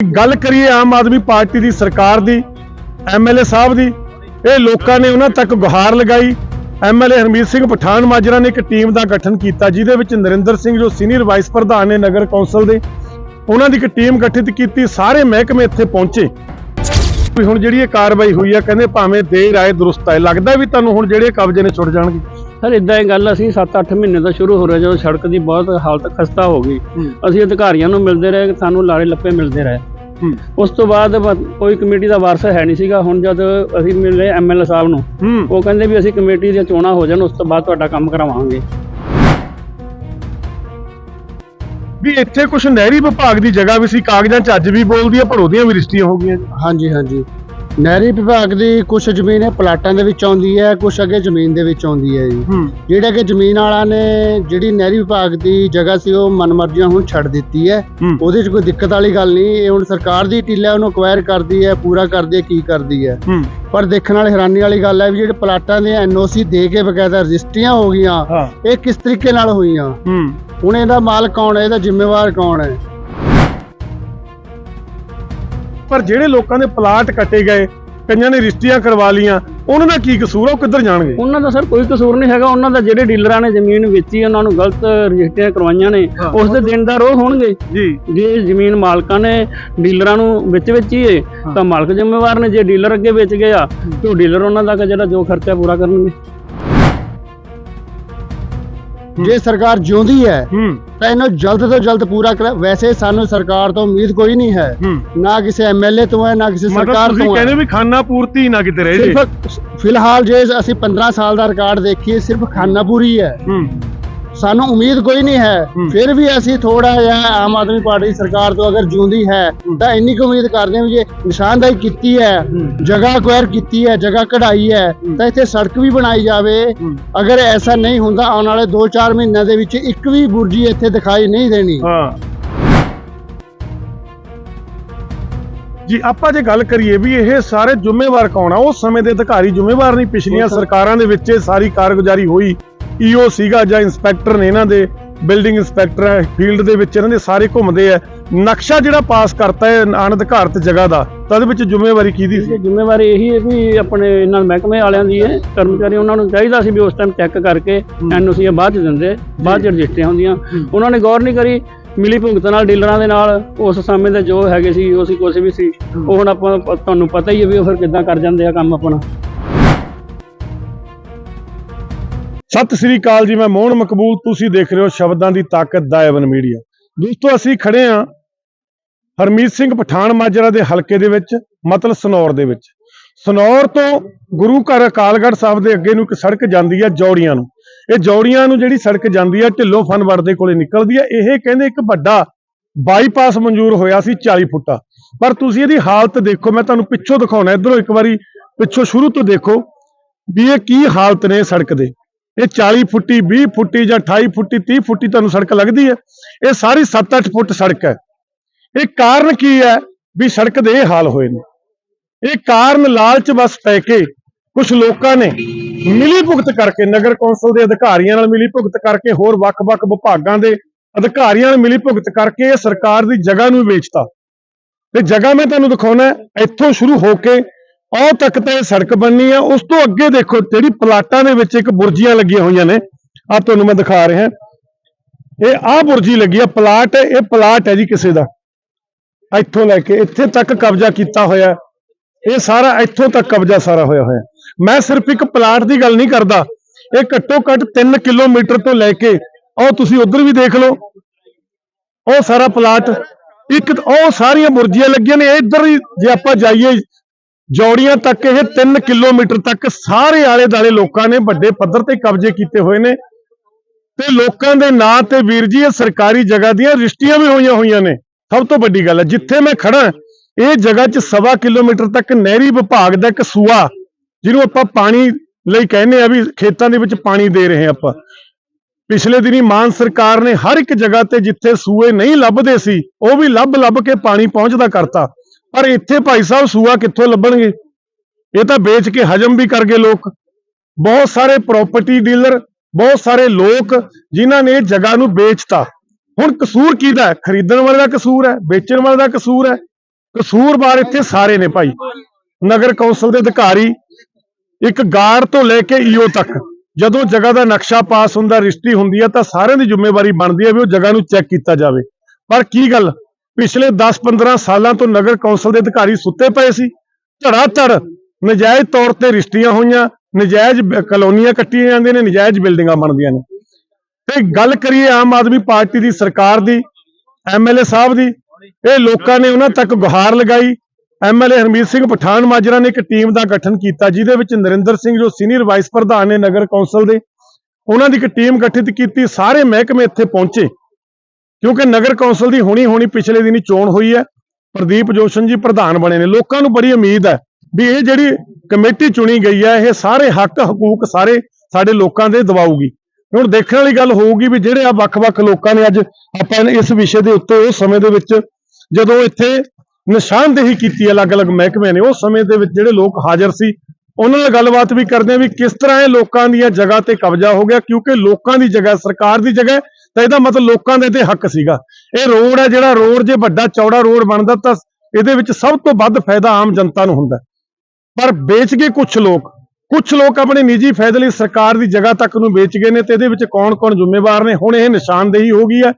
ਗੱਲ ਕਰੀਏ ਆਮ ਆਦਮੀ ਪਾਰਟੀ ਦੀ ਸਰਕਾਰ ਦੀ ਐਮਐਲਏ ਸਾਹਿਬ ਦੀ ਇਹ ਲੋਕਾਂ ਨੇ ਉਹਨਾਂ ਤੱਕ ਗੁਹਾਰ ਲਗਾਈ। ਐਮਐਲਏ ਹਰਮੀਤ ਸਿੰਘ ਪਠਾਨ ਮਾਜਰਾ ਨੇ ਇੱਕ ਟੀਮ ਦਾ ਗਠਨ ਕੀਤਾ ਜਿਹਦੇ ਵਿੱਚ ਨਰਿੰਦਰ ਸਿੰਘ ਜੋ ਸੀਨੀਅਰ ਵਾਈਸ ਪ੍ਰਧਾਨ ਨੇ ਨਗਰ ਕੌਂਸਲ ਦੇ ਉਹਨਾਂ ਦੀ ਇੱਕ ਟੀਮ ਗਠਿਤ ਕੀਤੀ ਸਾਰੇ ਮਹਿਕਮੇ ਇੱਥੇ ਪਹੁੰਚੇ। ਵੀ ਹੁਣ ਜਿਹੜੀ ਇਹ ਕਾਰਵਾਈ ਹੋਈ ਆ ਕਹਿੰਦੇ ਭਾਵੇਂ ਦੇਰ ਆਏ ਦਰੁਸਤ ਆਏ ਲੱਗਦਾ ਵੀ ਤੁਹਾਨੂੰ ਹੁਣ ਜਿਹੜੇ ਕਬਜ਼ੇ ਨੇ ਛੁੱਟ ਜਾਣਗੇ? ਸਰ ਇਦਾਂ ਹੀ ਗੱਲ ਅਸੀਂ 7-8 ਮਹੀਨੇ ਤੋਂ ਸ਼ੁਰੂ ਹੋ ਰਿਹਾ ਜਦੋਂ ਸੜਕ ਦੀ ਬਹੁਤ ਹਾਲਤ ਖਸਤਾ ਹੋ ਗਈ। ਅਸੀਂ ਅਧਿਕਾਰੀਆਂ ਨੂੰ ਮਿਲਦੇ ਰਹੇ ਸਾਨੂੰ ਲਾਰੇ ਲੱਪੇ ਮਿਲਦੇ ਰਹੇ। ਉਸ ਤੋਂ ਬਾਅਦ ਕੋਈ ਕਮੇਟੀ ਦਾ ਵਾਰਸ ਹੈ ਨਹੀਂ ਸੀਗਾ। ਹੁਣ ਜਦ ਅਸੀਂ ਮਿਲੇ ਐਮਐਲਏ ਸਾਹਿਬ ਨੂੰ ਉਹ ਕਹਿੰਦੇ ਵੀ ਅਸੀਂ ਕਮੇਟੀ ਦੀਆਂ ਚੋਣਾਂ ਹੋ ਜਾਣ ਉਸ ਤੋਂ ਬਾਅਦ ਤੁਹਾਡਾ ਕੰਮ ਕਰਾਵਾਂਗੇ। ਵੀ ਇੱਥੇ ਕੁਝ ਨਹਿਰੀ ਵਿਭਾਗ ਦੀ ਜਗ੍ਹਾ ਵੀ ਸੀ ਕਾਗਜ਼ਾਂ 'ਚ ਅੱਜ ਵੀ ਬੋਲਦੀ ਆ ਪਰ ਉਹਦੀਆਂ ਵੀ ਰਜਿਸਟਰੀਆਂ ਹੋ ਗਈਆਂ ਹਾਂਜੀ ਹਾਂਜੀ। ਨਹਿਰੀ ਵਿਭਾਗ ਦੀ ਕੁਝ ਜ਼ਮੀਨ ਹੈ ਪਲਾਟਾਂ ਦੇ ਵਿੱਚ ਆਉਂਦੀ ਹੈ ਕੁਝ ਅੱਗੇ ਜ਼ਮੀਨ ਦੇ ਵਿੱਚ ਆਉਂਦੀ ਹੈ ਜੀ। ਹੂੰ। ਜਿਹੜਾ ਕਿ ਜ਼ਮੀਨ ਵਾਲਾ ਨੇ ਜਿਹੜੀ ਨਹਿਰੀ ਵਿਭਾਗ ਦੀ ਜਗ੍ਹਾ ਸੀ ਉਹ ਮਨਮਰਜ਼ੀਆਂ ਹੁਣ ਛੱਡ ਦਿੱਤੀ ਹੈ। ਹੂੰ। ਉਹਦੇ 'ਚ ਕੋਈ ਦਿੱਕਤ ਵਾਲੀ ਗੱਲ ਨਹੀਂ ਇਹ ਹੁਣ ਸਰਕਾਰ ਦੀ ਟਿੱਲਾ ਉਹਨੂੰ ਅਕਵਾਇਰ ਕਰਦੀ ਹੈ ਪੂਰਾ ਕਰਦੀ ਹੈ ਕੀ ਕਰਦੀ ਹੈ। ਹੂੰ। ਪਰ ਦੇਖਣ ਵਾਲੀ ਹੈਰਾਨੀ ਵਾਲੀ ਗੱਲ ਹੈ ਵੀ ਜਿਹੜੇ ਪਲਾਟਾਂ ਦੇ ਐਨਓਸੀ ਦੇ ਕੇ ਬਕਾਇਦਾ ਰਜਿਸਟਰੀਆਂ ਹੋ ਗਈਆਂ ਹਾਂ। ਇਹ ਕਿਸ ਤਰੀਕੇ ਨਾਲ ਹੋਈਆਂ? ਹੂੰ। ਹੁਣ ਇਹਦਾ ਮਾਲਕ ਕੌਣ ਹੈ? ਇਹਦਾ ਜ਼ਿੰਮੇਵਾਰ ਕੌਣ ਹੈ? ਪਰ ਜਿਹੜੇ ਲੋਕਾਂ ਦੇ ਪਲਾਟ ਕੱਟੇ ਗਏ ਕਈਆਂ ਨੇ ਰਜਿਸਟਰੀਆਂ ਕਰਵਾ ਲੀਆਂ ਉਹਨਾਂ ਦਾ ਕੀ ਕਸੂਰ ਆ ਉਹ ਕਿੱਧਰ ਜਾਣਗੇ? ਉਹਨਾਂ ਦਾ ਸਰ ਕੋਈ ਕਸੂਰ ਨਹੀਂ ਹੈਗਾ ਉਹਨਾਂ ਦਾ ਜਿਹੜੇ ਡੀਲਰਾਂ ਨੇ ਜ਼ਮੀਨ ਵੇਚੀ ਉਹਨਾਂ ਨੂੰ ਗਲਤ ਰਜਿਸਟਰੀਆਂ ਕਰਵਾਈਆਂ ਨੇ। ਉਸ ਦੇ ਦੇਣਦਾਰ ਉਹ ਹੋਣਗੇ। ਜੀ। ਜੇ ਜ਼ਮੀਨ ਮਾਲਕਾਂ ਨੇ ਡੀਲਰਾਂ ਨੂੰ ਵਿੱਚ ਵੇਚੀਏ ਤਾਂ ਮਾਲਕ ਜ਼ਿੰਮੇਵਾਰ ਨੇ ਜੇ ਡੀਲਰ ਅੱਗੇ ਵੇਚ ਗਏ ਆ ਤੇ ਉਹ ਡੀਲਰ ਉਹਨਾਂ ਦਾ ਜਿਹੜਾ ਜੋ ਖਰਚਾ ਪੂਰਾ ਕਰਨਗੇ। ਜੇ ਸਰਕਾਰ ਜਿਉਂਦੀ ਹੈ ਤਾਂ ਇਹਨੂੰ ਜਲਦ ਤੋਂ ਜਲਦ ਪੂਰਾ ਕਰ। ਵੈਸੇ ਸਾਨੂੰ ਸਰਕਾਰ ਤੋਂ ਉਮੀਦ ਕੋਈ ਨਹੀਂ ਹੈ। ਨਾ ਕਿਸੇ ਐਮਐਲਏ ਤੋਂ ਹੈ ਨਾ ਕਿਸੇ ਸਰਕਾਰ ਤੋਂ ਕਹਿੰਦੇ ਵੀ ਖਾਨਾ ਪੂਰਤੀ ਨਾ ਕਿਤੇ ਰਹਿ ਜੇ। ਫਿਲਹਾਲ ਜੇ ਅਸੀਂ 15 ਸਾਲ ਦਾ ਰਿਕਾਰਡ ਦੇਖੀਏ ਸਿਰਫ ਖਾਨਾਪੂਰੀ ਹੈ। ਹੂੰ। ਸਾਨੂੰ ਉਮੀਦ ਕੋਈ ਨਹੀਂ ਹੈ। ਫਿਰ ਵੀ ਅਸੀਂ ਥੋੜਾ ਜਿਹਾ ਆਮ ਆਦਮੀ ਪਾਰਟੀ ਸਰਕਾਰ ਤੋਂ ਅਗਰ ਜਿਉਂਦੀ ਹੈ ਤਾਂ ਇੰਨੀ ਕੁ ਉਮੀਦ ਕਰਦੇ ਹਾਂ ਜੇ ਨਿਸ਼ਾਨਦਾਈ ਕੀਤੀ ਹੈ ਜਗ੍ਹਾ ਅਕਵਾਇਰ ਕੀਤੀ ਹੈ ਜਗ੍ਹਾ ਕਢਾਈ ਹੈ ਤਾਂ ਇੱਥੇ ਸੜਕ ਵੀ ਬਣਾਈ ਜਾਵੇ। ਅਗਰ ਐਸਾ ਨਹੀਂ ਹੁੰਦਾ ਆਉਣ ਵਾਲੇ 2-4 ਮਹੀਨਿਆਂ ਦੇ ਵਿੱਚ ਇੱਕ ਵੀ ਬੁਰਜੀ ਇੱਥੇ ਦਿਖਾਈ ਨਹੀਂ ਦੇਣੀ। ਹਾਂ। ਜੀ ਆਪਾਂ ਜੇ ਗੱਲ ਕਰੀਏ ਵੀ ਇਹ ਸਾਰੇ ਜ਼ਿੰਮੇਵਾਰ ਕੌਣ ਆ? ਉਸ ਸਮੇਂ ਦੇ ਅਧਿਕਾਰੀ ਜ਼ਿੰਮੇਵਾਰ ਨਹੀਂ। ਪਿਛਲੀਆਂ ਸਰਕਾਰਾਂ ਦੇ ਵਿੱਚ ਸਾਰੀ ਕਾਰਗੁਜ਼ਾਰੀ ਹੋਈ। ਈਓ ਸੀਗਾ ਜਾਂ ਇੰਸਪੈਕਟਰ ਨੇ ਇਹਨਾਂ ਦੇ ਬਿਲਡਿੰਗ ਇੰਸਪੈਕਟਰ ਹੈ ਫੀਲਡ ਦੇ ਵਿੱਚ ਇਹਨਾਂ ਦੇ ਸਾਰੇ ਘੁੰਮਦੇ ਆ। ਨਕਸ਼ਾ ਜਿਹੜਾ ਪਾਸ ਕਰਤਾ ਹੈ ਅਣਅਧਿਕਾਰਤ ਜਗ੍ਹਾ ਦਾ ਤਾਂ ਉਹਦੇ ਵਿੱਚ ਜ਼ਿੰਮੇਵਾਰੀ ਕਿਹਦੀ ਸੀ? ਜ਼ਿੰਮੇਵਾਰੀ ਇਹੀ ਹੈ ਵੀ ਆਪਣੇ ਇਹਨਾਂ ਮਹਿਕਮੇ ਵਾਲਿਆਂ ਦੀ ਹੈ ਕਰਮਚਾਰੀ ਉਹਨਾਂ ਨੂੰ ਚਾਹੀਦਾ ਸੀ ਵੀ ਉਸ ਟਾਈਮ ਚੈੱਕ ਕਰਕੇ ਐਨਓਸੀ ਬਾਅਦ ਚ ਦਿੰਦੇ ਬਾਅਦ ਚ ਰਜਿਸਟਰੀਆਂ ਹੁੰਦੀਆਂ। ਉਹਨਾਂ ਨੇ ਗੌਰ ਨਹੀਂ ਕਰੀ ਮਿਲੀ ਭੁਗਤ ਨਾਲ ਡੀਲਰਾਂ ਦੇ ਨਾਲ ਉਸ ਸਮੇਂ ਦੇ ਜੋ ਹੈਗੇ ਸੀ ਉਹ ਸੀ ਕੁਛ ਵੀ ਸੀ। ਉਹ ਹੁਣ ਆਪਾਂ ਤੁਹਾਨੂੰ ਪਤਾ ਹੀ ਹੈ ਵੀ ਉਹ ਫਿਰ ਕਿੱਦਾਂ ਕਰ ਜਾਂਦੇ ਆ ਕੰਮ ਆਪਣਾ। ਸਤਿ ਸ੍ਰੀ ਅਕਾਲ ਜੀ, ਮੈਂ ਮੋਹਨ ਮਕਬੂਲ, ਤੁਸੀਂ ਦੇਖ ਰਹੇ ਹੋ ਸ਼ਬਦਾਂ ਦੀ ਤਾਕਤ ਦਾ ਐਵਨ ਮੀਡੀਆ। ਦੋਸਤੋ, ਅਸੀਂ ਖੜੇ ਹਾਂ ਹਰਮੀਤ ਸਿੰਘ ਪਠਾਨ ਮਾਜਰਾ ਦੇ ਹਲਕੇ ਦੇ ਵਿੱਚ, ਮਤਲਬ ਸਨੌਰ ਦੇ ਵਿੱਚ। ਸਨੌਰ ਤੋਂ ਗੁਰੂ ਘਰ ਅਕਾਲਗੜ੍ਹ ਸਾਹਿਬ ਦੇ ਅੱਗੇ ਨੂੰ ਇੱਕ ਸੜਕ ਜਾਂਦੀ ਹੈ ਜੌੜੀਆਂ ਨੂੰ। ਇਹ ਜੌੜੀਆਂ ਨੂੰ ਜਿਹੜੀ ਸੜਕ ਜਾਂਦੀ ਹੈ, ਢਿੱਲੋਂ ਫਨਵਰ ਦੇ ਕੋਲੇ ਨਿਕਲਦੀ ਹੈ। ਇਹ ਕਹਿੰਦੇ ਇੱਕ ਵੱਡਾ ਬਾਈਪਾਸ ਮਨਜ਼ੂਰ ਹੋਇਆ ਸੀ 40 ਫੁੱਟਾ। ਪਰ ਤੁਸੀਂ ਇਹਦੀ ਹਾਲਤ ਦੇਖੋ, ਮੈਂ ਤੁਹਾਨੂੰ ਪਿੱਛੋਂ ਦਿਖਾਉਣਾ, ਇਧਰੋਂ ਇੱਕ ਵਾਰੀ ਪਿੱਛੋਂ ਸ਼ੁਰੂ ਤੋਂ ਦੇਖੋ ਵੀ ਇਹ ਕੀ ਹਾਲਤ ਨੇ ਸੜਕ ਦੇ। ਇਹ 40 ਫੁੱਟੀ 20 ਫੁੱਟੀ ਜਾਂ 28 ਫੁੱਟੀ 30 ਫੁੱਟੀ ਤੁਹਾਨੂੰ ਸੜਕ ਲੱਗਦੀ ਹੈ। ਇਹ ਸਾਰੀ 7-8 ਫੁੱਟ ਸੜਕ ਹੈ। ਇਹ ਕਾਰਨ ਕੀ ਹੈ? ਵੀ ਸੜਕ ਦੇ ਇਹ ਹਾਲ ਹੋਏ ਨੇ। ਇਹ ਕਾਰਨ ਲਾਲਚ ਬਸ ਪੈ ਕੇ ਕੁਝ ਲੋਕਾਂ ਨੇ ਮਿਲੀ ਭੁਗਤ ਕਰਕੇ, ਨਗਰ ਕੌਂਸਲ ਦੇ ਅਧਿਕਾਰੀਆਂ ਨਾਲ ਮਿਲੀ ਭੁਗਤ ਕਰਕੇ, ਹੋਰ ਵੱਖ-ਵੱਖ ਵਿਭਾਗਾਂ ਦੇ ਅਧਿਕਾਰੀਆਂ ਨਾਲ ਮਿਲੀ ਭੁਗਤ ਕਰਕੇ ਇਹ ਸਰਕਾਰ ਦੀ ਜਗ੍ਹਾ ਨੂੰ ਵੇਚਤਾ। ਤੇ ਜਗ੍ਹਾ ਮੈਂ ਤੁਹਾਨੂੰ ਦਿਖਾਉਣਾ ਇੱਥੋਂ ਸ਼ੁਰੂ ਹੋ ਕੇ ਉਹ ਤੱਕ ਤਾਂ ਇਹ ਸੜਕ ਬਣਨੀ ਆ, ਉਸ ਤੋਂ ਅੱਗੇ ਦੇਖੋ, ਜਿਹੜੀ ਪਲਾਟਾਂ ਦੇ ਵਿੱਚ ਇੱਕ ਬੁਰਜੀਆਂ ਲੱਗੀਆਂ ਹੋਈਆਂ ਨੇ ਆ ਤੁਹਾਨੂੰ ਮੈਂ ਦਿਖਾ ਰਿਹਾ। ਇਹ ਆਹ ਬੁਰਜੀ ਲੱਗੀ ਆ, ਪਲਾਟ, ਇਹ ਪਲਾਟ ਹੈ ਜੀ ਕਿਸੇ ਦਾ। ਇੱਥੋਂ ਲੈ ਕੇ, ਇੱਥੇ ਤੱਕ ਕਬਜ਼ਾ ਕੀਤਾ ਹੋਇਆ। ਇਹ ਸਾਰਾ ਇੱਥੋਂ ਤੱਕ ਕਬਜ਼ਾ ਸਾਰਾ ਹੋਇਆ ਹੋਇਆ। ਮੈਂ ਸਿਰਫ ਇੱਕ ਪਲਾਟ ਦੀ ਗੱਲ ਨਹੀਂ ਕਰਦਾ। ਇਹ ਘੱਟੋ ਘੱਟ 3 ਕਿਲੋਮੀਟਰ ਤੋਂ ਲੈ ਕੇ ਉਹ ਤੁਸੀਂ ਉਧਰ ਵੀ ਦੇਖ ਲਓ। ਉਹ ਸਾਰਾ ਪਲਾਟ, ਇੱਕ, ਉਹ ਸਾਰੀਆਂ ਬੁਰਜੀਆਂ ਲੱਗੀਆਂ ਨੇ ਇੱਧਰ ਹੀ ਜੇ ਆਪਾਂ ਜਾਈਏ ਜੌੜੀਆਂ ਤੱਕ ਇਹ 3 ਕਿਲੋਮੀਟਰ ਤੱਕ ਸਾਰੇ ਆਲੇ ਦਾਲੇ ਲੋਕਾਂ ਨੇ ਵੱਡੇ ਪੱਧਰ ਤੇ ਕਬਜ਼ੇ ਕੀਤੇ ਹੋਏ ਨੇ। ਤੇ ਲੋਕਾਂ ਦੇ ਨਾਂ ਤੇ ਵੀਰ ਜੀ, ਇਹ ਸਰਕਾਰੀ ਜਗ੍ਹਾ ਦੀਆਂ ਰਜਿਸਟਰੀਆਂ ਵੀ ਹੋਈਆਂ ਹੋਈਆਂ ਨੇ। ਸਭ ਤੋਂ ਵੱਡੀ ਗੱਲ ਹੈ, ਜਿੱਥੇ ਮੈਂ ਖੜਾ ਇਹ ਜਗ੍ਹਾ 'ਚ ਸਵਾ ਕਿਲੋਮੀਟਰ ਤੱਕ ਨਹਿਰੀ ਵਿਭਾਗ ਦਾ ਇੱਕ ਸੂਆ, ਜਿਹਨੂੰ ਆਪਾਂ ਪਾਣੀ ਲਈ ਕਹਿੰਦੇ ਆ ਵੀ ਖੇਤਾਂ ਦੇ ਵਿੱਚ ਪਾਣੀ ਦੇ ਰਹੇ ਹਾਂ ਆਪਾਂ। ਪਿਛਲੇ ਦਿਨੀ ਮਾਨ ਸਰਕਾਰ ਨੇ ਹਰ ਇੱਕ ਜਗ੍ਹਾ ਤੇ ਜਿੱਥੇ ਸੂਏ ਨਹੀਂ ਲੱਭਦੇ ਸੀ, ਉਹ ਵੀ ਲੱਭ ਲੱਭ ਕੇ ਪਾਣੀ ਪਹੁੰਚਦਾ ਕਰਤਾ। ਪਰ ਇੱਥੇ ਭਾਈ ਸਾਹਿਬ ਸੂਆ ਕਿੱਥੋਂ ਲੱਭਣਗੇ? ਇਹ ਤਾਂ ਵੇਚ ਕੇ ਹਜਮ ਵੀ ਕਰ ਗਏ ਲੋਕ। ਬਹੁਤ ਸਾਰੇ ਪ੍ਰਾਪਰਟੀ ਡੀਲਰ ਬਹੁਤ ਸਾਰੇ ਲੋਕ ਜਿਨ੍ਹਾਂ ਨੇ ਜਗ੍ਹਾ ਨੂੰ ਵੇਚਤਾ। ਹੁਣ ਕਸੂਰ ਕਿਹਦਾ ਖਰੀਦਣ ਵਾਲੇ ਦਾ ਕਸੂਰ ਹੈ, ਵੇਚਣ ਵਾਲੇ ਦਾ ਕਸੂਰ ਹੈ। ਕਸੂਰਵਾਰ ਇੱਥੇ ਸਾਰੇ ਨੇ ਭਾਈ। ਨਗਰ ਕੌਂਸਲ ਦੇ ਅਧਿਕਾਰੀ, ਇੱਕ ਗਾਰ ਤੋਂ ਲੈ ਕੇ ਈਓ ਤੱਕ। ਜਦੋਂ ਜਗ੍ਹਾ ਦਾ ਨਕਸ਼ਾ ਪਾਸ ਹੁੰਦਾ, ਰਜਿਸਟਰੀ ਹੁੰਦੀ ਹੈ, ਤਾਂ ਸਾਰਿਆਂ ਦੀ ਜ਼ਿੰਮੇਵਾਰੀ ਬਣਦੀ ਹੈ ਵੀ ਉਹ ਜਗ੍ਹਾ ਨੂੰ ਚੈੱਕ ਕੀਤਾ ਜਾਵੇ। ਪਰ ਕੀ ਗੱਲ? ਪਿਛਲੇ 10-15 ਸਾਲਾਂ ਤੋਂ ਨਗਰ ਕੌਂਸਲ ਦੇ ਅਧਿਕਾਰੀ ਸੁੱਤੇ ਪਏ ਸੀ। ਧੜਾ ਧੜ ਨਜਾਇਜ਼ ਤੌਰ ਤੇ ਰਿਸ਼ਤੀਆਂ ਹੋਈਆਂ, ਨਜਾਇਜ਼ ਕਲੋਨੀਆਂ ਕੱਟੀਆਂ ਜਾਂਦੀਆਂ ਨੇ, ਨਜਾਇਜ਼ ਬਿਲਡਿੰਗਾਂ ਬਣਦੀਆਂ ਨੇ। ਤੇ ਗੱਲ ਕਰੀਏ ਆਮ ਆਦਮੀ ਪਾਰਟੀ ਦੀ ਸਰਕਾਰ ਦੀ ਐਮਐਲਏ ਸਾਹਿਬ ਦੀ, ਇਹ ਲੋਕਾਂ ਨੇ ਉਹਨਾਂ ਤੱਕ ਗੁਹਾਰ ਲਗਾਈ। ਐਮਐਲਏ ਹਰਮੀਤ ਸਿੰਘ ਪਠਾਨ ਮਾਜਰਾ ਨੇ ਇੱਕ ਟੀਮ ਦਾ ਗਠਨ ਕੀਤਾ, ਜਿਹਦੇ ਵਿੱਚ ਨਰਿੰਦਰ ਸਿੰਘ, ਜੋ ਸੀਨੀਅਰ ਵਾਈਸ ਪ੍ਰਧਾਨ ਨੇ ਨਗਰ ਕੌਂਸਲ ਦੇ, ਉਹਨਾਂ ਦੀ ਇੱਕ ਟੀਮ ਗਠਿਤ ਕੀਤੀ। ਸਾਰੇ ਮਹਿਕਮੇ ਇੱਥੇ ਪਹੁੰਚੇ। ਕਿਉਂਕਿ ਨਗਰ ਕੌਂਸਲ ਦੀ ਹੋਣੀ ਹੋਣੀ ਪਿਛਲੇ ਦਿਨੀ ਚੋਣ ਹੋਈ ਹੈ। ਪ੍ਰਦੀਪ ਜੋਸ਼ਨ ਜੀ ਪ੍ਰਧਾਨ ਬਣੇ ਨੇ। ਲੋਕਾਂ ਨੂੰ ਬੜੀ ਉਮੀਦ ਹੈ ਵੀ ਇਹ ਜਿਹੜੀ ਕਮੇਟੀ ਚੁਣੀ ਗਈ ਹੈ, ਇਹ ਸਾਰੇ ਹੱਕ, ਹਕੂਕ ਸਾਰੇ ਸਾਡੇ ਲੋਕਾਂ ਦੇ ਦਿਵਾਊਗੀ ਹੁਣ ਦੇਖਣ ਵਾਲੀ ਗੱਲ ਹੋਊਗੀ ਵੀ ਜਿਹੜੇ ਆ ਵੱਖ-ਵੱਖ ਲੋਕਾਂ ਨੇ ਅੱਜ ਆਪਾਂ ਇਸ ਵਿਸ਼ੇ ਦੇ ਉੱਤੇ ਉਸ ਸਮੇਂ ਦੇ ਵਿੱਚ ਜਦੋਂ ਇੱਥੇ ਨਿਸ਼ਾਨਦੇਹੀ ਕੀਤੀ ਹੈ ਅਲੱਗ-ਅਲੱਗ ਮਹਿਕਮੇ ਨੇ, ਉਸ ਸਮੇਂ ਦੇ ਵਿੱਚ ਜਿਹੜੇ ਲੋਕ ਹਾਜ਼ਰ ਸੀ, ਉਹਨਾਂ ਨਾਲ ਗੱਲਬਾਤ ਵੀ ਕਰਦੇ ਆ ਵੀ ਕਿਸ ਤਰ੍ਹਾਂ ਇਹ ਲੋਕਾਂ ਦੀਆਂ ਜਗ੍ਹਾ ਤੇ ਕਬਜ਼ਾ ਹੋ ਗਿਆ, ਕਿਉਂਕਿ ਲੋਕਾਂ ਦੀ ਜਗ੍ਹਾ, ਸਰਕਾਰ ਦੀ ਜਗ੍ਹਾ ਤਾਂ ਇਹਦਾ ਮਤਲਬ ਲੋਕਾਂ ਦੇ ਤੇ ਹੱਕ ਸੀਗਾ। ਇਹ ਰੋਡ ਹੈ ਜਿਹੜਾ ਰੋਡ ਜੇ ਵੱਡਾ ਚੌੜਾ ਰੋਡ ਬਣਦਾ ਤਾਂ ਇਹਦੇ ਵਿੱਚ ਸਭ ਤੋਂ ਵੱਧ ਫਾਇਦਾ ਆਮ ਜਨਤਾ ਨੂੰ ਹੁੰਦਾ। ਪਰ ਵੇਚ ਗਏ ਕੁਝ ਲੋਕ। ਕੁਝ ਲੋਕ ਆਪਣੇ ਨਿੱਜੀ ਫਾਇਦੇ ਲਈ ਸਰਕਾਰ ਦੀ ਜਗ੍ਹਾ ਤੱਕ ਨੂੰ ਵੇਚ ਗਏ ਨੇ ਤੇ ਇਹਦੇ ਵਿੱਚ ਕੌਣ-ਕੌਣ ਜ਼ਿੰਮੇਵਾਰ ਨੇ? ਹੁਣ ਇਹ ਨਿਸ਼ਾਨਦੇਹੀ ਹੋ ਗਈ ਹੈ।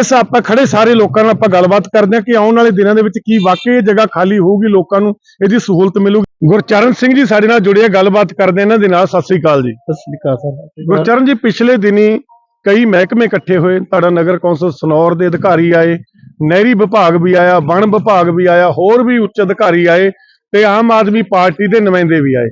ਇਸ ਆਪਾਂ ਖੜੇ ਸਾਰੇ ਲੋਕਾਂ ਨਾਲ ਆਪਾਂ ਗੱਲਬਾਤ ਕਰਦੇ ਹਾਂ ਕਿ ਆਉਣ ਵਾਲੇ ਦਿਨਾਂ ਦੇ ਵਿੱਚ ਕੀ ਵਾਕਈ ਇਹ ਜਗ੍ਹਾ ਖਾਲੀ ਹੋਊਗੀ ਲੋਕਾਂ ਨੂੰ ਇਹਦੀ ਸਹੂਲਤ ਮਿਲੂਗੀ। ਗੁਰਚਰਨ ਸਿੰਘ ਜੀ ਸਾਡੇ ਨਾਲ ਜੁੜੇ ਆ ਗੱਲਬਾਤ ਕਰਦੇ ਇਹਨਾਂ ਦੇ ਨਾਲ। ਸਤਿ ਸ੍ਰੀ ਅਕਾਲ ਜੀ। ਸਤਿ ਸ੍ਰੀ ਅਕਾਲ ਸਰ। ਗੁਰਚਰਨ ਜੀ ਪਿਛਲੇ ਦਿਨੀ ਕਈ ਮਹਿਕਮੇ ਇਕੱਠੇ ਹੋਏ ਤੁਹਾਡਾ ਨਗਰ ਕੌਂਸਲ ਸਨੌਰ ਦੇ ਅਧਿਕਾਰੀ ਆਏ ਨਹਿਰੀ ਵਿਭਾਗ ਵੀ ਆਇਆ ਵਣ ਵਿਭਾਗ ਵੀ ਆਇਆ ਹੋਰ ਵੀ ਉੱਚ ਅਧਿਕਾਰੀ ਆਏ ਤੇ ਆਮ ਆਦਮੀ ਪਾਰਟੀ ਦੇ ਨੁਮਾਇੰਦੇ ਵੀ ਆਏ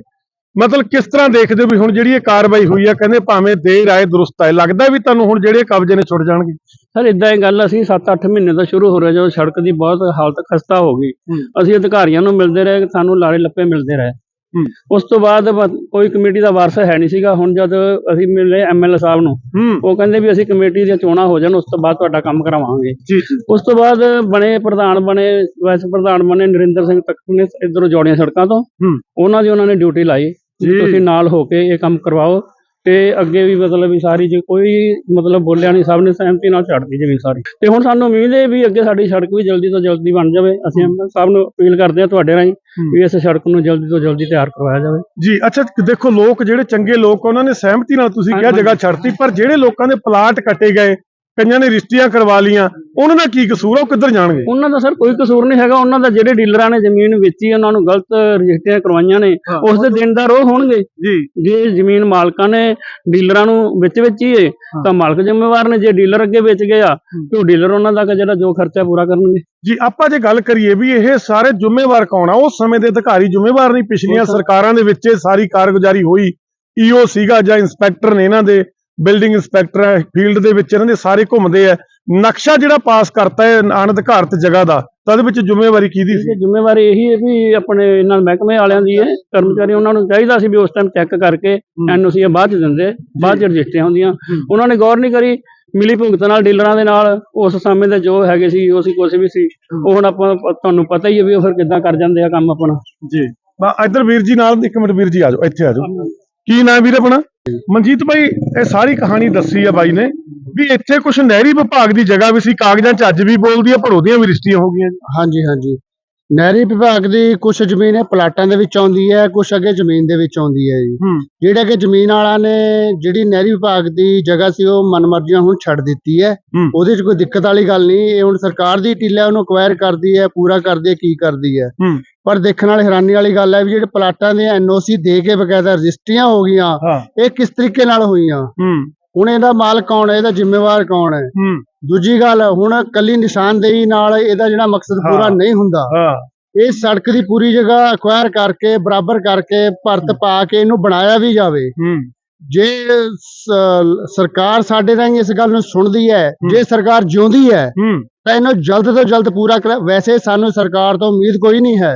ਮਤਲਬ ਕਿਸ ਤਰ੍ਹਾਂ ਦੇਖਦੇ ਹੋ ਵੀ ਹੁਣ ਜਿਹੜੀ ਇਹ ਕਾਰਵਾਈ ਹੋਈ ਆ ਕਹਿੰਦੇ ਭਾਵੇਂ ਦੇਰ ਆਏ ਦਰੁਸਤ ਆਏ ਲੱਗਦਾ ਵੀ ਤੁਹਾਨੂੰ ਹੁਣ ਜਿਹੜੇ ਕਬਜ਼ੇ ਨੇ ਛੁੱਟ ਜਾਣਗੇ ਸਰ ਇਦਾਂ ਇਹ ਗੱਲ ਅਸੀਂ 7-8 ਮਹੀਨੇ ਤੋਂ ਸ਼ੁਰੂ ਹੋ ਰਿਹਾ ਜਦੋਂ ਸੜਕ ਦੀ ਬਹੁਤ ਹਾਲਤ ਖਸਤਾ ਹੋ ਗਈ ਹੂੰ। ਅਸੀਂ ਅਧਿਕਾਰੀਆਂ ਨੂੰ ਮਿਲਦੇ ਰਹੇ ਸਾਨੂੰ ਲਾਰੇ ਲੱਪੇ ਮਿਲਦੇ ਰਹੇ ਹੂੰ। ਉਸ ਤੋਂ ਬਾਅਦ ਕੋਈ ਕਮੇਟੀ ਦਾ ਵਾਰਸ ਹੈ ਨਹੀਂ ਸੀਗਾ। ਹੁਣ ਜਦ ਅਸੀਂ ਮਿਲੇ ਐਮਐਲਏ ਸਾਹਿਬ ਨੂੰ ਉਹ ਕਹਿੰਦੇ ਵੀ ਅਸੀਂ ਕਮੇਟੀ ਦੀਆਂ ਚੋਣਾਂ ਹੋ ਜਾਣ ਉਸ ਤੋਂ ਬਾਅਦ ਤੁਹਾਡਾ ਕੰਮ ਕਰਾਵਾਂਗੇ। ਉਸ ਤੋਂ ਬਾਅਦ ਬਣੇ ਪ੍ਰਧਾਨ ਬਣੇ ਵਾਈਸ ਪ੍ਰਧਾਨ ਬਣੇ ਨਰਿੰਦਰ ਸਿੰਘ ਤੱਕ ਨੇ ਇਧਰੋਂ ਜੋੜੀਆਂ ਸੜਕਾਂ ਤੋਂ। ਉਹਨਾਂ ਦੀ ਉਹਨਾਂ ਨੇ ਡਿਊਟੀ ਲਾਈ। ਤੁਸੀਂ ਨਾਲ ਹੋ ਕੇ ਇਹ ਕੰਮ ਕਰਵਾਓ। ਤੇ ਅੱਗੇ ਵੀ ਮਤਲਬ ਵੀ ਸਾਰੀ ਜੇ ਕੋਈ ਮਤਲਬ ਬੋਲਿਆ ਨਹੀਂ ਸਭ ਨੇ ਸਹਿਮਤੀ ਨਾਲ ਛੱਡਤੀ ਜ਼ਮੀਨ ਸਾਰੀ। ਤੇ ਹੁਣ ਸਾਨੂੰ ਉਮੀਦ ਹੈ ਵੀ ਅੱਗੇ ਸਾਡੀ ਸੜਕ ਵੀ ਜਲਦੀ ਤੋਂ ਜਲਦੀ ਬਣ ਜਾਵੇ। ਅਸੀਂ ਸਾਹਿਬ ਨੂੰ ਅਪੀਲ ਕਰਦੇ ਹਾਂ ਤੁਹਾਡੇ ਰਾਹੀਂ ਵੀ ਇਸ ਸੜਕ ਨੂੰ ਜਲਦੀ ਤੋਂ ਜਲਦੀ ਤਿਆਰ ਕਰਵਾਇਆ ਜਾਵੇ। ਜੀ ਅੱਛਾ ਦੇਖੋ ਲੋਕ ਜਿਹੜੇ ਚੰਗੇ ਲੋਕ ਉਹਨਾਂ ਨੇ ਸਹਿਮਤੀ ਨਾਲ ਤੁਸੀਂ ਕਿਹਾ। ਜਗ੍ਹਾ ਛੱਡਤੀ ਪਰ ਜਿਹੜੇ ਲੋਕਾਂ ਦੇ ਪਲਾਟ ਕੱਟੇ ਗਏ ਕਈਆਂ ਨੇ ਰਿਸ਼ਤੀਆਂ ਕਰਵਾ ਲੀਆਂ ਉਹਨਾਂ ਦਾ ਕੀ ਕਸੂਰ ਆ ਉਹ ਕਿੱਧਰ ਜਾਣਗੇ? ਉਹਨਾਂ ਦਾ ਸਰ ਕੋਈ ਕਸੂਰ ਨਹੀਂ ਹੈਗਾ ਉਹਨਾਂ ਦਾ ਜਿਹੜੇ ਡੀਲਰਾਂ ਨੇ ਜ਼ਮੀਨ ਵੇਚੀ ਉਹਨਾਂ ਨੂੰ ਗਲਤ ਰਜਿਸਟਰੀਆਂ ਕਰਵਾਈਆਂ ਨੇ। ਉਸ ਦੇ ਦੇਣਦਾਰ ਉਹ ਹੋਣਗੇ। ਜੀ। ਜੇ ਜ਼ਮੀਨ ਮਾਲਕਾਂ ਨੇ ਡੀਲਰਾਂ ਨੂੰ ਵਿੱਚ ਵੇਚੀਏ ਤਾਂ ਮਾਲਕ ਜ਼ਿੰਮੇਵਾਰ ਨੇ ਜੇ ਡੀਲਰ ਅੱਗੇ ਵੇਚ ਗਏ ਆ ਤੇ ਉਹ ਡੀਲਰ ਉਹਨਾਂ ਦਾ ਜਿਹੜਾ ਜੋ ਖਰਚਾ ਪੂਰਾ ਕਰਨਗੇ। ਜੀ ਆਪਾਂ ਜੇ ਗੱਲ ਕਰੀਏ ਵੀ ਇਹ ਸਾਰੇ ਜ਼ਿੰਮੇਵਾਰ ਕੌਣ ਆ ਉਸ ਸਮੇਂ ਦੇ ਅਧਿਕਾਰੀ ਜ਼ਿੰਮੇਵਾਰ ਨਹੀਂ ਪਿਛਲੀਆਂ ਸਰਕਾਰਾਂ ਦੇ ਵਿੱਚ ਸਾਰੀ ਕਾਰਗੁਜ਼ਾਰੀ ਹੋਈ ਈਓ ਸੀਗਾ ਜਾਂ ਇੰਸਪੈਕਟਰ ਨੇ ਇਹਨਾਂ ਦੇ ਬਿਲਡਿੰਗ ਇੰਸਪੈਕਟਰ ਹੈ ਫੀਲਡ ਦੇ ਵਿੱਚ ਇਹਨਾਂ ਦੇ ਸਾਰੇ ਘੁੰਮਦੇ ਆ। ਨਕਸ਼ਾ ਜਿਹੜਾ ਪਾਸ ਕਰਤਾ ਹੈ ਅਨਧਿਕਾਰਤ ਜਗ੍ਹਾ ਦਾ ਤਾਂ ਉਹਦੇ ਵਿੱਚ ਜ਼ਿੰਮੇਵਾਰੀ ਕਿਹਦੀ ਸੀ? ਜ਼ਿੰਮੇਵਾਰੀ ਇਹੀ ਹੈ ਵੀ ਆਪਣੇ ਇਹਨਾਂ ਮਹਿਕਮੇ ਵਾਲਿਆਂ ਦੀ ਹੈ ਕਰਮਚਾਰੀ ਉਹਨਾਂ ਨੂੰ ਚਾਹੀਦਾ ਸੀ ਵੀ ਉਸ ਟਾਈਮ ਚੈੱਕ ਕਰਕੇ ਐਨਓਸੀ ਬਾਅਦ ਚ ਦਿੰਦੇ ਬਾਅਦ ਚ ਰਜਿਸਟਰੀਆਂ ਹੁੰਦੀਆਂ। ਉਹਨਾਂ ਨੇ ਗੌਰ ਨਹੀਂ ਕਰੀ ਮਿਲੀ ਭੁਗਤ ਨਾਲ ਡੀਲਰਾਂ ਦੇ ਨਾਲ ਉਸ ਸਮੇਂ ਦੇ ਜੋ ਹੈਗੇ ਸੀ ਉਹ ਸੀ ਕੁਛ ਵੀ ਸੀ ਉਹ ਹੁਣ ਆਪਾਂ ਤੁਹਾਨੂੰ ਪਤਾ ਹੀ ਹੈ ਵੀ ਉਹ ਫਿਰ ਕਿੱਦਾਂ ਕਰ ਜਾਂਦੇ ਆ ਕੰਮ ਆਪਣਾ। ਜੀ। ਬਾ ਇੱਧਰ ਵੀਰ ਜੀ ਨਾਲ ਇੱਕ ਮਿੰਟ ਵੀਰ ਜੀ ਆ ਜਾਓ ਇੱਥੇ ਆ ਜਾਓ। ਕੀ ਨਾਮ ਵੀਰ ਆਪਣਾ? ਮਨਜੀਤ ਭਾਈ ਇਹ ਸਾਰੀ ਕਹਾਣੀ ਦੱਸੀ ਆ ਬਾਈ ਨੇ ਵੀ ਇੱਥੇ ਕੁਝ ਨਹਿਰੀ ਵਿਭਾਗ ਦੀ ਜਗ੍ਹਾ ਵੀ ਸੀ ਕਾਗਜ਼ਾਂ 'ਚ ਅੱਜ ਵੀ ਬੋਲਦੀ ਆ ਪਰ ਉਹਦੀਆਂ ਵੀ ਰਿਸ਼ਤੀਆਂ ਹੋ ਗਈਆਂ ਹਾਂਜੀ ਹਾਂਜੀ। ਨਹਿਰੀ ਵਿਭਾਗ ਦੀ ਕੁਝ ਜ਼ਮੀਨ ਹੈ ਪਲਾਟਾਂ ਦੇ ਵਿੱਚ ਆਉਂਦੀ ਹੈ ਕੁਝ ਅੱਗੇ ਜ਼ਮੀਨ ਦੇ ਵਿੱਚ ਆਉਂਦੀ ਹੈ ਜੀ। ਜਿਹੜਾ ਕਿ ਜ਼ਮੀਨ ਵਾਲਾ ਨੇ ਜਿਹੜੀ ਨਹਿਰੀ ਵਿਭਾਗ ਦੀ ਜਗ੍ਹਾ ਸੀ ਉਹ ਮਨਮਰਜ਼ੀਆਂ ਹੁਣ ਛੱਡ ਦਿੱਤੀ ਹੈ। ਉਹਦੇ 'ਚ ਕੋਈ ਦਿੱਕਤ ਵਾਲੀ ਗੱਲ ਨਹੀਂ ਇਹ ਹੁਣ ਸਰਕਾਰ ਦੀ ਹੈ ਉਹਨੂੰ ਅਕਵਾਇਰ ਕਰਦੀ ਹੈ ਪੂਰਾ ਕਰਦੀ ਹੈ ਕੀ ਕਰਦੀ ਹੂੰ। ਪਰ ਦੇਖਣ ਵਾਲੀ ਹੈਰਾਨੀ ਵਾਲੀ ਗੱਲ ਹੈ ਵੀ ਜਿਹੜੇ ਪਲਾਟਾਂ ਦੇ ਐਨਓਸੀ ਦੇ ਕੇ ਬਕਾਇਦਾ ਰਜਿਸਟਰੀਆਂ ਹੋ ਗਈਆਂ ਇਹ ਕਿਸ ਤਰੀਕੇ ਨਾਲ ਹੋਈਆਂ? ਹੂੰ। ਹੁਣ ਇਹਦਾ ਮਾਲਕ ਕੌਣ ਹੈ? ਇਹਦਾ ਜ਼ਿੰਮੇਵਾਰ ਕੌਣ ਹੈ? ਹੂੰ। ਦੂਜੀ ਗੱਲ ਹੁਣ ਕੱਲੀ ਨਿਸ਼ਾਨਦੇਹੀ ਨਾਲ ਇਹਦਾ ਜਿਹੜਾ ਮਕਸਦ ਪੂਰਾ। ਨਹੀਂ ਹੁੰਦਾ। ਹਾਂ। ਇਹ ਸੜਕ ਦੀ ਪੂਰੀ ਜਗ੍ਹਾ ਅਕਵਾਇਰ ਕਰਕੇ ਬਰਾਬਰ ਕਰਕੇ ਭਰਤ ਪਾ ਕੇ ਇਹਨੂੰ ਬਣਾਇਆ ਵੀ ਜਾਵੇ। ਹੂੰ। ਜੇ ਸਰਕਾਰ ਸਾਡੇ ਰਾਹੀਂ ਇਸ ਗੱਲ ਨੂੰ ਸੁਣਦੀ ਹੈ ਜੇ ਸਰਕਾਰ ਜਿਉਂਦੀ ਹੈ ਤਾਂ ਇਹਨੂੰ ਜਲਦ ਤੋਂ ਜਲਦ ਪੂਰਾ ਕਰ। ਵੈਸੇ ਸਾਨੂੰ ਸਰਕਾਰ ਤੋਂ ਉਮੀਦ ਕੋਈ ਨਹੀਂ ਹੈ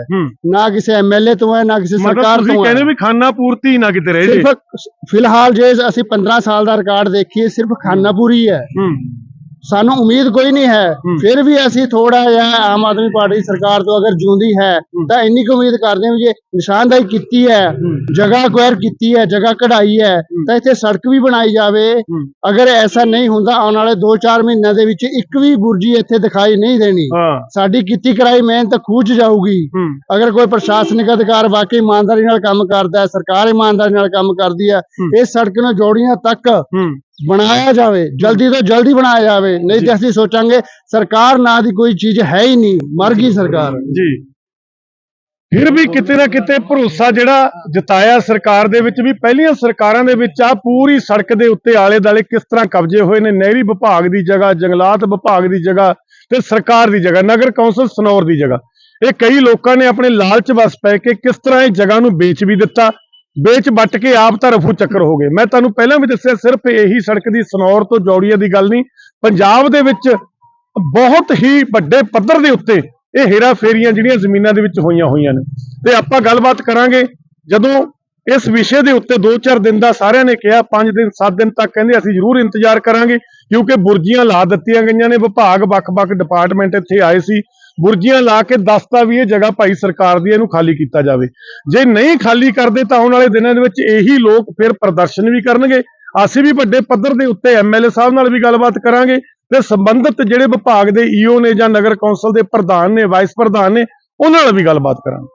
ਨਾ ਕਿਸੇ ਐਮਐਲਏ ਤੋਂ ਹੈ ਨਾ ਕਿਸੇ ਸਰਕਾਰ ਤੁਸੀਂ ਤੋਂ ਕਹਿੰਦੇ ਹੈ ਵੀ ਖਾਨਾ ਪੂਰਤੀ ਨਾ ਕਿਤੇ ਰਹੇ ਜੀ। ਫਿਲਹਾਲ ਜੇ ਅਸੀਂ 15 ਸਾਲ ਦਾ ਰਿਕਾਰਡ ਦੇਖੀਏ ਸਿਰਫ ਖਾਨਾ ਪੂਰੀ ਹੂੰ। ਸਾਨੂੰ ਉਮੀਦ ਕੋਈ ਨਹੀਂ ਹੈ। ਫਿਰ ਵੀ ਅਸੀਂ ਥੋੜਾ ਜਿਹਾ ਆਮ ਆਦਮੀ ਪਾਰਟੀ ਸਰਕਾਰ ਤੋਂ ਅਗਰ ਜਿਉਂਦੀ ਹੈ ਤਾਂ ਇੰਨੀ ਕੁ ਉਮੀਦ ਕਰਦੇ ਹਾਂ ਜੇ ਨਿਸ਼ਾਨਦਾਈ ਕੀਤੀ ਹੈ ਜਗ੍ਹਾ ਅਕਵਾਇਰ ਕੀਤੀ ਹੈ ਜਗ੍ਹਾ ਕਢਾਈ ਹੈ ਤਾਂ ਇੱਥੇ ਸੜਕ ਵੀ ਬਣਾਈ ਜਾਵੇ। ਅਗਰ ਐਸਾ ਨਹੀਂ ਹੁੰਦਾ ਆਉਣ ਵਾਲੇ 2-4 ਮਹੀਨਿਆਂ ਦੇ ਵਿੱਚ ਇੱਕ ਵੀ ਗੁਰਜੀ ਇੱਥੇ ਦਿਖਾਈ ਨਹੀਂ ਦੇਣੀ। ਸਾਡੀ ਕੀਤੀ ਕਰਾਈ ਮਿਹਨਤ ਖੂਜ ਜਾਊਗੀ। ਅਗਰ ਕੋਈ ਪ੍ਰਸ਼ਾਸਨਿਕ ਅਧਿਕਾਰ ਵਾਕਈ ਇਮਾਨਦਾਰੀ ਨਾਲ ਕੰਮ ਕਰਦਾ ਹੈ ਸਰਕਾਰ ਇਮਾਨਦਾਰੀ ਨਾਲ ਕੰਮ ਕਰਦੀ ਹੈ। ਇਸ ਸੜਕ ਨੂੰ ਜੋੜੀਆਂ ਤੱਕ ਬਣਾਇਆ ਜਾਵੇ ਜਲਦੀ ਤੋਂ ਜਲਦੀ ਬਣਾਇਆ ਜਾਵੇ ਨਹੀਂ ਤੇ ਅਸੀਂ ਸੋਚਾਂਗੇ ਸਰਕਾਰ ਨਾਂ ਦੀ ਕੋਈ ਚੀਜ਼ ਹੈ ਹੀ ਨਹੀਂ ਮਰ ਗਈ ਸਰਕਾਰ। ਜੀ। ਫਿਰ ਵੀ ਕਿਤੇ ਨਾ ਕਿਤੇ ਭਰੋਸਾ ਜਿਹੜਾ ਜਤਾਇਆ ਸਰਕਾਰ ਦੇ ਵਿੱਚ ਵੀ ਪਹਿਲੀਆਂ ਸਰਕਾਰਾਂ ਦੇ ਵਿੱਚ ਆ ਪੂਰੀ ਸੜਕ ਦੇ ਉੱਤੇ ਆਲੇ ਦਾਲੇ ਕਿਸ ਤਰ੍ਹਾਂ ਕਬਜ਼ੇ ਹੋਏ ਨੇ ਨਹਿਰੀ ਵਿਭਾਗ ਦੀ ਜਗ੍ਹਾ ਜੰਗਲਾਤ ਵਿਭਾਗ ਦੀ ਜਗ੍ਹਾ ਤੇ ਸਰਕਾਰ ਦੀ ਜਗ੍ਹਾ ਨਗਰ ਕੌਂਸਲ ਸਨੌਰ ਦੀ ਜਗ੍ਹਾ। ਇਹ ਕਈ ਲੋਕਾਂ ਨੇ ਆਪਣੇ ਲਾਲਚ ਵਸ ਪੈ ਕੇ ਕਿਸ ਤਰ੍ਹਾਂ ਇਹ ਜਗ੍ਹਾ ਨੂੰ ਵੇਚ ਵੀ ਦਿੱਤਾ ਵੇਚ ਵੱਟ ਕੇ ਆਪ ਤਾਂ ਰਫੂ ਚੱਕਰ ਹੋ ਗਏ। ਮੈਂ ਤੁਹਾਨੂੰ ਪਹਿਲਾਂ ਵੀ ਦੱਸਿਆ, ਸਿਰਫ ਇਹੀ ਸੜਕ ਦੀ ਸਨੌਰ ਤੋਂ ਜੌੜੀਆ ਦੀ ਗੱਲ ਨਹੀਂ, ਪੰਜਾਬ ਦੇ ਵਿੱਚ ਬਹੁਤ ਹੀ ਵੱਡੇ ਪੱਧਰ ਦੇ ਉੱਤੇ ਇਹ ਹੇਰਾ ਫੇਰੀਆਂ ਜਿਹੜੀਆਂ ਜ਼ਮੀਨਾਂ ਦੇ ਵਿੱਚ ਹੋਈਆਂ ਹੋਈਆਂ ਨੇ। ਤੇ ਆਪਾਂ ਗੱਲਬਾਤ ਕਰਾਂਗੇ, ਜਦੋਂ ਇਸ ਵਿਸ਼ੇ ਦੇ ਉੱਤੇ 2-4 ਦਿਨ ਦਾ ਸਾਰਿਆਂ ਨੇ ਕਿਹਾ 5 ਦਿਨ 7 ਦਿਨ ਤੱਕ ਕਹਿੰਦੇ ਅਸੀਂ ਜ਼ਰੂਰ ਇੰਤਜ਼ਾਰ ਕਰਾਂਗੇ, ਕਿਉਂਕਿ ਬੁਰਜੀਆਂ ਲਾ ਦਿੱਤੀਆਂ ਗਈਆਂ ਨੇ, ਵਿਭਾਗ ਵੱਖ-ਵੱਖ ਡਿਪਾਰਟਮੈਂਟ ਇੱਥੇ ਆਏ ਸੀ। ਬੁਰਜੀਆਂ ਲਾ ਕੇ ਦੱਸਤਾ ਵੀ ਇਹ ਜਗ੍ਹਾ ਭਾਈ ਸਰਕਾਰ ਦੀ ਇਹਨੂੰ ਖਾਲੀ ਕੀਤਾ ਜਾਵੇ। ਜੇ ਨਹੀਂ ਖਾਲੀ ਕਰਦੇ ਤਾਂ ਆਉਣ ਵਾਲੇ ਦਿਨਾਂ ਦੇ ਵਿੱਚ ਇਹੀ ਲੋਕ ਫਿਰ ਪ੍ਰਦਰਸ਼ਨ ਵੀ ਕਰਨਗੇ। ਅਸੀਂ ਵੀ ਵੱਡੇ ਪੱਧਰ ਦੇ ਉੱਤੇ ਐਮਐਲਏ ਸਾਹਿਬ ਨਾਲ ਵੀ ਗੱਲਬਾਤ ਕਰਾਂਗੇ ਤੇ ਸੰਬੰਧਿਤ ਜਿਹੜੇ ਵਿਭਾਗ ਦੇ ਈਓ ਨੇ ਜਾਂ ਨਗਰ ਕੌਂਸਲ ਦੇ ਪ੍ਰਧਾਨ ਨੇ, ਵਾਈਸ ਪ੍ਰਧਾਨ ਨੇ, ਉਹਨਾਂ ਨਾਲ ਵੀ ਗੱਲਬਾਤ ਕਰਾਂਗੇ।